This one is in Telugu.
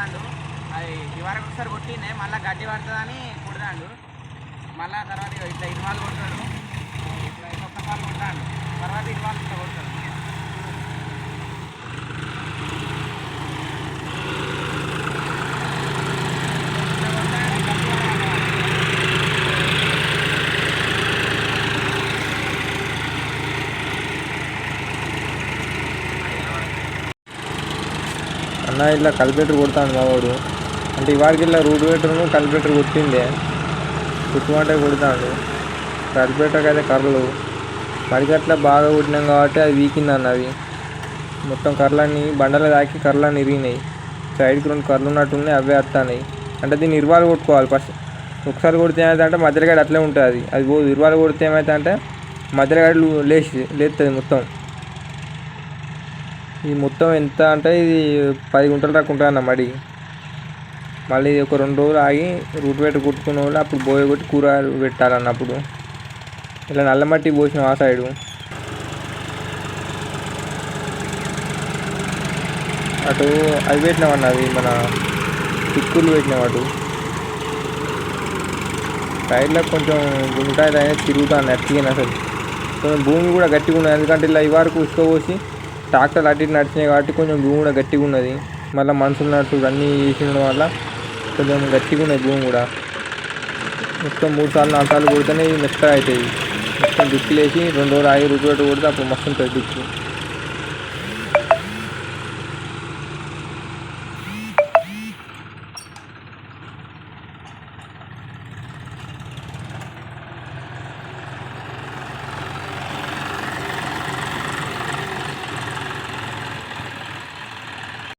కొడతాడు. అది ఇవరకు ఒకసారి కొట్టిండే మళ్ళీ గడ్డి పడుతుందని కొడతాడు. మళ్ళా తర్వాత ఇట్లా ఇన్వాల్వ్ కొడతాడు ఇట్లా ఒక్కసారి కొడతాడు తర్వాత ఇరువాలు ఇట్లా కొడతాడు ఇట్లా కొడతాడు, గట్టిగా పడతాడు. అన్న ఇట్లా కల్పేటర్ కొడతాను మావాడు అంటే ఇవాడికి ఇట్లా రూట్ వేటర్ను కల్పేటర్ కొట్టిందే కుట్టుమంటే కొడతాడు. కల్పేటర్కి అయితే కర్రలు. మరికి అట్లా బాగా కొట్టినాం కాబట్టి అది వీకింది అన్నది మొత్తం కర్రలన్నీ బండలు తాకి కర్రలన్నీ ఇరిగినాయి. సైడ్కి రెండు కర్రలు ఉన్నట్టున్నాయి అవే వస్తున్నాయి అంటే దీన్ని ఇరువాలు కొట్టుకోవాలి ఫస్ట్. ఒకసారి కొడితే ఏమైతే అంటే మధ్యలో అట్లే ఉంటుంది అది. అది ఇరువాలు కొడితే ఏమైతే అంటే మధ్యలో గడి లేచి లేస్తుంది మొత్తం. ఈ మొత్తం ఎంత అంటే ఇది పది గుంటలు దాకా ఉంటుంది అన్న మడి. మళ్ళీ ఒక రెండు రోజులు ఆగి రూట్ పెట్టి కుట్టుకున్న వాళ్ళు అప్పుడు బోయ కొట్టి కూర పెట్టాలన్నప్పుడు. ఇలా నల్ల మట్టి పోసినాం ఆ సైడు. అటు అవి పెట్టినాం అన్న అవి మన చిక్కులు పెట్టినాం అటు. సైడ్లో కొంచెం గుంటాయి అనేది తిరుగుతాను అట్టిగా అసలు. కొంచెం భూమి కూడా గట్టిగా ఉన్నది ఎందుకంటే ఇలా ఈ వరకు ట్రాక్టర్ అటు ఇటు నడిచినాయి కాబట్టి కొంచెం భూమి కూడా గట్టిగా ఉన్నది. మళ్ళీ మనుషులు నడుచు అన్నీ వేసి ఉండడం వల్ల కొంచెం గట్టిగా ఉన్నది భూమి కూడా. మొత్తం మూడు సార్లు నాలుగు సార్లు కొడితేనే మెత్తగా అవుతాయి మొత్తం దుక్కిలేసి రెండు రోజులు ఆగి రూపాయలు కొడితే అప్పుడు మస్తు ఉంటుంది దుక్కు.